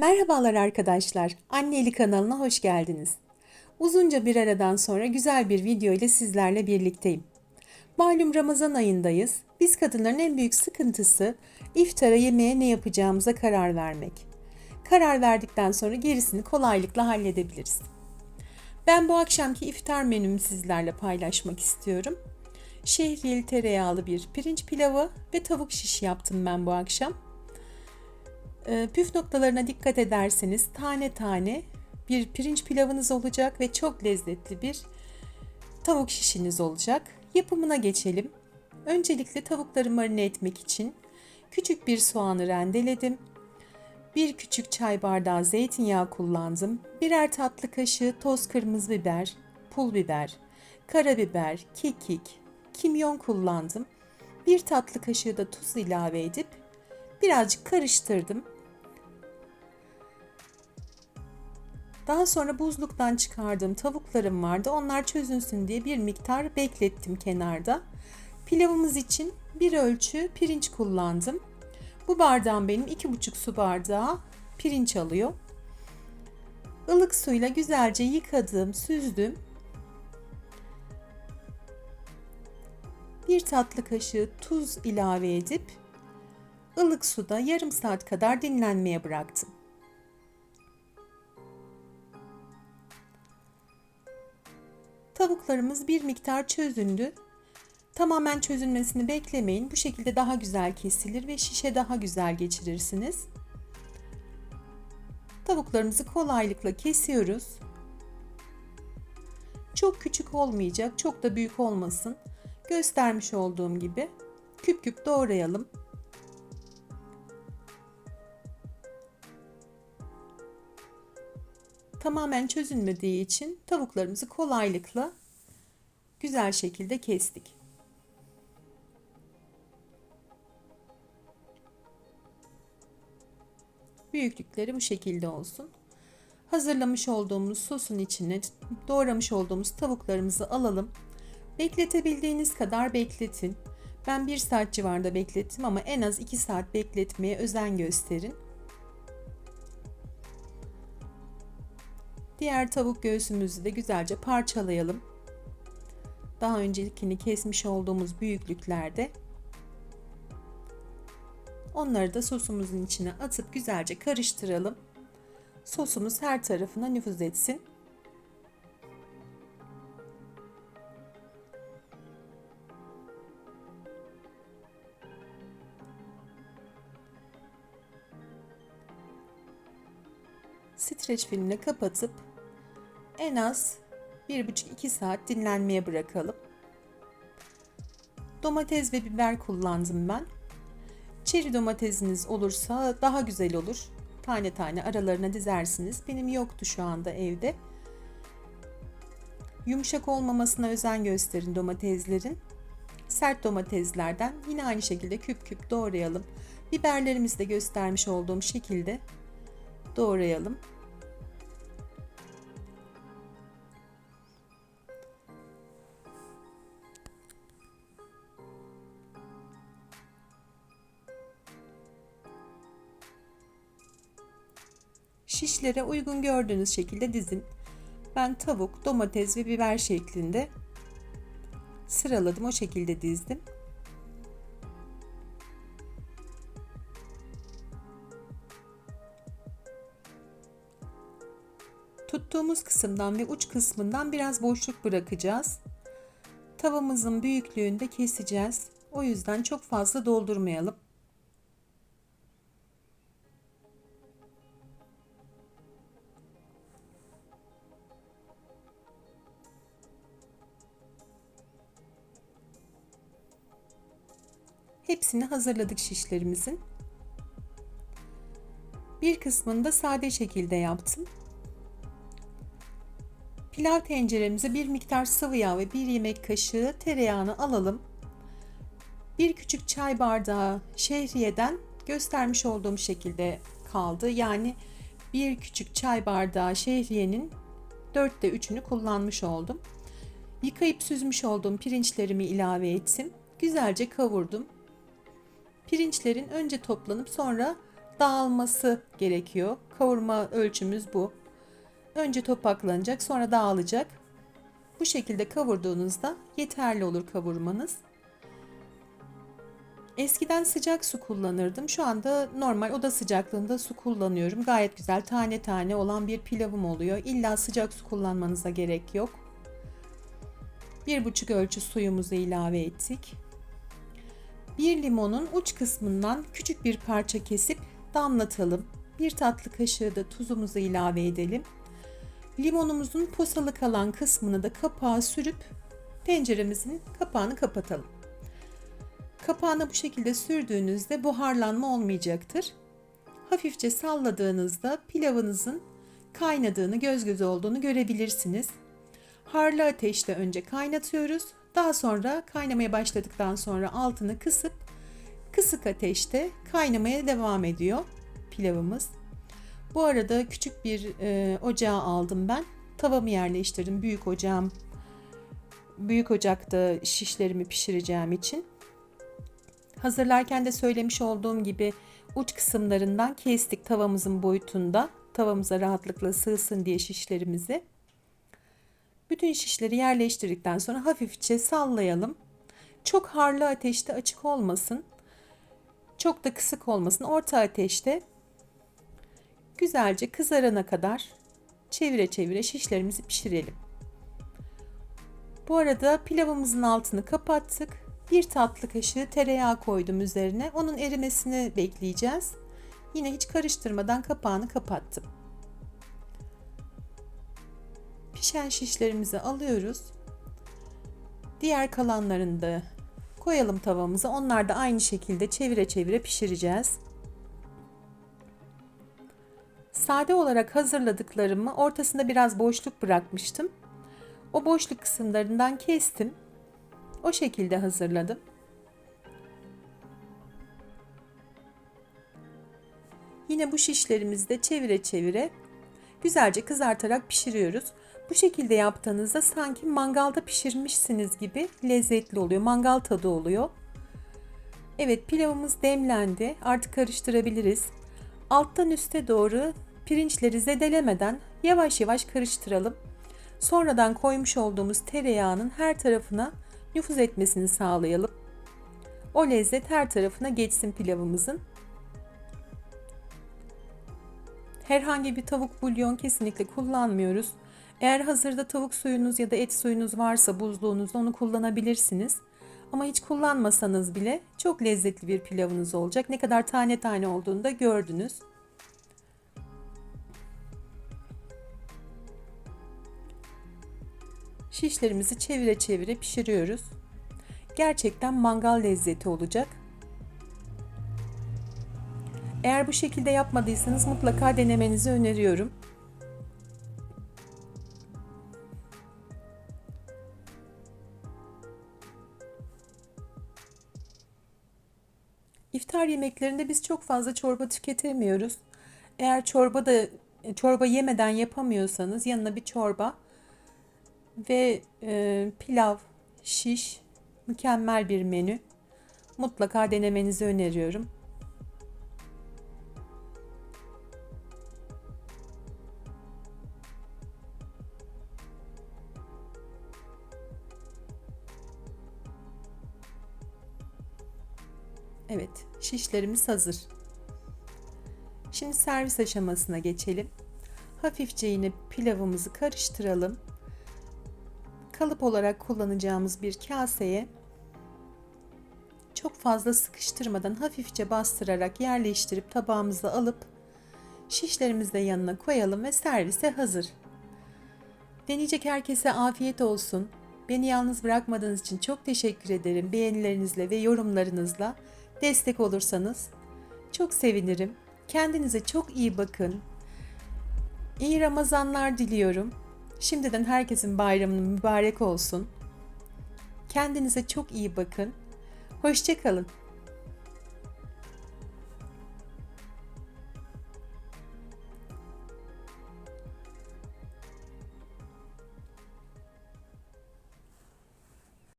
Merhabalar arkadaşlar. Anneli kanalına hoş geldiniz. Uzunca bir aradan sonra güzel bir video ile sizlerle birlikteyim. Malum Ramazan ayındayız. Biz kadınların en büyük sıkıntısı iftara yemeğe ne yapacağımıza karar vermek. Karar verdikten sonra gerisini kolaylıkla halledebiliriz. Ben bu akşamki iftar menümü sizlerle paylaşmak istiyorum. Şehriyeli tereyağlı bir pirinç pilavı ve tavuk şiş yaptım ben bu akşam. Ee, püf noktalarına dikkat ederseniz tane tane bir pirinç pilavınız olacak ve çok lezzetli bir tavuk şişiniz olacak. Yapımına geçelim. Öncelikle tavukları marine etmek için küçük bir soğanı rendeledim. Bir küçük çay bardağı zeytinyağı kullandım. Birer tatlı kaşığı toz kırmızı biber, pul biber, karabiber, kekik, kimyon kullandım. Bir tatlı kaşığı da tuz ilave edip birazcık karıştırdım. Daha sonra buzluktan çıkardığım tavuklarım vardı. Onlar çözünsün diye bir miktar beklettim kenarda. Pilavımız için bir ölçü pirinç kullandım. Bu bardağım benim 2,5 su bardağı pirinç alıyor. Ilık suyla güzelce yıkadım, süzdüm. Bir tatlı kaşığı tuz ilave edip ılık suda yarım saat kadar dinlenmeye bıraktım. Tavuklarımız bir miktar çözündü. Tamamen çözülmesini beklemeyin. Bu şekilde daha güzel kesilir ve şişe daha güzel geçirirsiniz. Tavuklarımızı kolaylıkla kesiyoruz. Çok küçük olmayacak, çok da büyük olmasın. Göstermiş olduğum gibi küp küp doğrayalım. Tamamen çözülmediği için tavuklarımızı kolaylıkla güzel şekilde kestik. Büyüklükleri bu şekilde olsun. Hazırlamış olduğumuz sosun içine doğramış olduğumuz tavuklarımızı alalım. Bekletebildiğiniz kadar bekletin. Ben 1 saat civarında beklettim ama en az 2 saat bekletmeye özen gösterin. Diğer tavuk göğsümüzü de güzelce parçalayalım. Daha öncekini kesmiş olduğumuz büyüklüklerde onları da sosumuzun içine atıp güzelce karıştıralım. Sosumuz her tarafına nüfuz etsin. streç filmle kapatıp en az 1,5-2 saat dinlenmeye bırakalım. Domates ve biber kullandım ben. Çeri domatesiniz olursa daha güzel olur. Tane tane aralarına dizersiniz. Benim yoktu şu anda evde. Yumuşak olmamasına özen gösterin domateslerin. Sert domateslerden yine aynı şekilde küp küp doğrayalım. Biberlerimizi de göstermiş olduğum şekilde doğrayalım. Şişlere uygun gördüğünüz şekilde dizin. Ben tavuk, domates ve biber şeklinde sıraladım. O şekilde dizdim. Tuttuğumuz kısımdan ve uç kısmından biraz boşluk bırakacağız. Tavamızın büyüklüğünde keseceğiz. O yüzden çok fazla doldurmayalım. Hepsini hazırladık şişlerimizin. Bir kısmını da sade şekilde yaptım. Pilav tenceremize bir miktar sıvı yağ ve bir yemek kaşığı tereyağını alalım. Bir küçük çay bardağı şehriyeden göstermiş olduğum şekilde kaldı. Yani bir küçük çay bardağı şehriyenin dörtte üçünü kullanmış oldum. Yıkayıp süzmüş olduğum pirinçlerimi ilave ettim. Güzelce kavurdum. Pirinçlerin önce toplanıp sonra dağılması gerekiyor. Kavurma ölçümüz bu. Önce topaklanacak, sonra dağılacak. Bu şekilde kavurduğunuzda yeterli olur kavurmanız. Eskiden sıcak su kullanırdım. Şu anda normal oda sıcaklığında su kullanıyorum. Gayet güzel tane tane olan bir pilavım oluyor. İlla sıcak su kullanmanıza gerek yok. Bir buçuk ölçü suyumuzu ilave ettik. Bir limonun uç kısmından küçük bir parça kesip damlatalım. Bir tatlı kaşığı da tuzumuzu ilave edelim. Limonumuzun posalı kalan kısmını da kapağa sürüp tenceremizin kapağını kapatalım. Kapağına bu şekilde sürdüğünüzde buharlanma olmayacaktır. Hafifçe salladığınızda pilavınızın kaynadığını, göz göze olduğunu görebilirsiniz. Harlı ateşte önce kaynatıyoruz. Daha sonra kaynamaya başladıktan sonra altını kısıp kısık ateşte kaynamaya devam ediyor pilavımız. Bu arada küçük bir e, ocağı aldım ben. Tavamı yerleştirdim. Büyük ocağım. Büyük ocakta şişlerimi pişireceğim için. Hazırlarken de söylemiş olduğum gibi uç kısımlarından kestik tavamızın boyutunda. Tavamıza rahatlıkla sığsın diye şişlerimizi. Bütün şişleri yerleştirdikten sonra hafifçe sallayalım. Çok harlı ateşte açık olmasın. Çok da kısık olmasın. Orta ateşte güzelce kızarana kadar çevire çevire şişlerimizi pişirelim. Bu arada pilavımızın altını kapattık. Bir tatlı kaşığı tereyağı koydum üzerine. Onun erimesini bekleyeceğiz. Yine hiç karıştırmadan kapağını kapattım. Pişen şişlerimizi alıyoruz. Diğer kalanlarını da koyalım tavamıza. Onlar da aynı şekilde çevire çevire pişireceğiz. Sade olarak hazırladıklarımı ortasında biraz boşluk bırakmıştım. O boşluk kısımlarından kestim. O şekilde hazırladım. Yine bu şişlerimizi de çevire çevire güzelce kızartarak pişiriyoruz. Bu şekilde yaptığınızda sanki mangalda pişirmişsiniz gibi lezzetli oluyor. Mangal tadı oluyor. Evet pilavımız demlendi. Artık karıştırabiliriz. Alttan üste doğru pirinçleri zedelemeden yavaş yavaş karıştıralım. Sonradan koymuş olduğumuz tereyağının her tarafına nüfuz etmesini sağlayalım. O lezzet her tarafına geçsin pilavımızın. Herhangi bir tavuk bulyon kesinlikle kullanmıyoruz. Eğer hazırda tavuk suyunuz ya da et suyunuz varsa buzluğunuzda onu kullanabilirsiniz. Ama hiç kullanmasanız bile çok lezzetli bir pilavınız olacak. Ne kadar tane tane olduğunu da gördünüz. Şişlerimizi çevire çevire pişiriyoruz. Gerçekten mangal lezzeti olacak. Eğer bu şekilde yapmadıysanız mutlaka denemenizi öneriyorum. İftar yemeklerinde biz çok fazla çorba tüketemiyoruz. Eğer çorba da çorba yemeden yapamıyorsanız yanına bir çorba ve e, pilav, şiş mükemmel bir menü. Mutlaka denemenizi öneriyorum. Şişlerimiz hazır. Şimdi servis aşamasına geçelim. Hafifçe yine pilavımızı karıştıralım kalıp olarak kullanacağımız bir kaseye çok fazla sıkıştırmadan hafifçe bastırarak yerleştirip tabağımıza alıp şişlerimizi de yanına koyalım ve servise hazır. Deneyecek herkese afiyet olsun. Beni yalnız bırakmadığınız için çok teşekkür ederim. Beğenilerinizle ve yorumlarınızla destek olursanız çok sevinirim. Kendinize çok iyi bakın. İyi Ramazanlar diliyorum. Şimdiden herkesin bayramını mübarek olsun. Kendinize çok iyi bakın. Hoşçakalın.